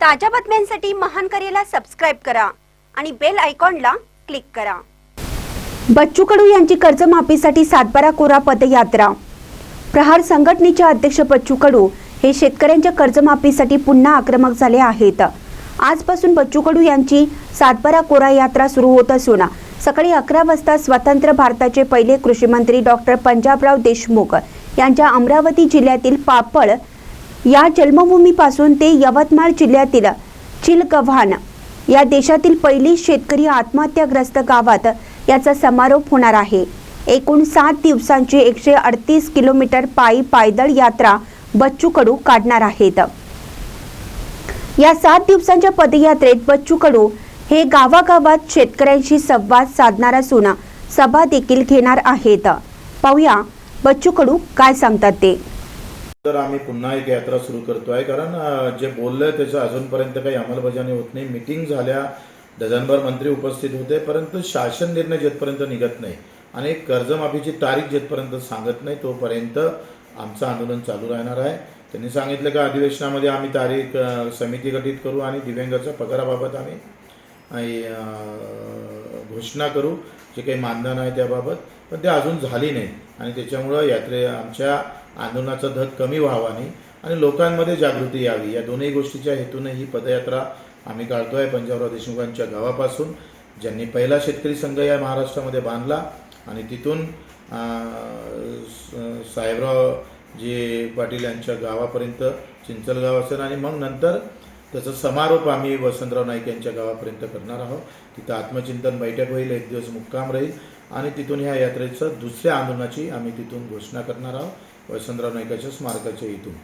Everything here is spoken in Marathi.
ताज्या बातम्यांसाठी महान करेला सबस्क्राईब करा आणि बेल आयकॉनला क्लिक करा. बच्चू कडू यांची कर्जमाफीसाठी सातबारा कोरा पदयात्रा. प्रहार संघटनेचे अध्यक्ष बच्चू कडू हे शेतकऱ्यांच्या कर्जमाफीसाठी पुन्हा आक्रमक झाले आहेत. आजपासून बच्चू कडू यांची सातबारा कोरा यात्रा सुरू होत असून सकाळी अकरा वाजता स्वतंत्र भारताचे पहिले कृषी मंत्री डॉक्टर पंजाबराव देशमुख यांच्या अमरावती जिल्ह्यातील पापड या जन्मभूमीपासून ते यवतमाळ जिल्ह्यातील चिलगव्हाण या देशातील पहिली शेतकरी आत्महत्याग्रस्त गावात याचा समारोप होणार आहे. एकूण सात दिवसांची एकशे अडतीस किलोमीटर पायी पायदळ यात्रा बच्चू कडू काढणार आहेत. या सात दिवसांच्या पदयात्रेत बच्चू कडू हे गावागावात शेतकऱ्यांशी संवाद साधणार असून सभा देखील घेणार आहेत. पाहूया बच्चू कडू काय सांगतात ते. तर आम्ही पुन्हा एक यात्रा सुरू करतो आहे कारण जे बोललं त्याचं अजूनपर्यंत काही अंमलबजावणी होत नाही. मिटिंग झाल्या डझनभर मंत्री उपस्थित होते परंतु शासन निर्णय जेथपर्यंत निघत नाही आणि कर्जमाफीची तारीख जेथपर्यंत सांगत नाही तोपर्यंत आमचं आंदोलन चालू राहणार आहे. त्यांनी सांगितलं का अधिवेशनामध्ये आम्ही तारीख समिती गठीत करू आणि दिव्यांगाच्या पगाराबाबत आम्ही घोषणा करू. जे काही मानधन आहे त्याबाबत. पण ते अजून झाली नाही. आणि त्याच्यामुळं यात्रे आमच्या आंदोलनाचा धग कमी व्हावा नाही आणि लोकांमध्ये जागृती यावी. या दोन्ही गोष्टीच्या हेतूने ही पदयात्रा आम्ही काढतोय पंजाबराव देशमुखांच्या गावापासून ज्यांनी पहिला शेतकरी संघ या महाराष्ट्रामध्ये बांधला आणि तिथून स- साहेबराव जे पाटील यांच्या गावापर्यंत चिंचलगाव असेल आणि मग नंतर त्याचा समारोप आम्ही वसंतराव नाईक यांच्या गावापर्यंत करणार आहोत. तिथं आत्मचिंतन बैठक होईल एक दिवस मुक्काम राहील. आणि तिथून ह्या यात्रेचं दुसऱ्या आंदोलनाची आम्ही तिथून घोषणा करणार आहोत. वसंतराव नाईकाच्या स्मारकाच्या इथून.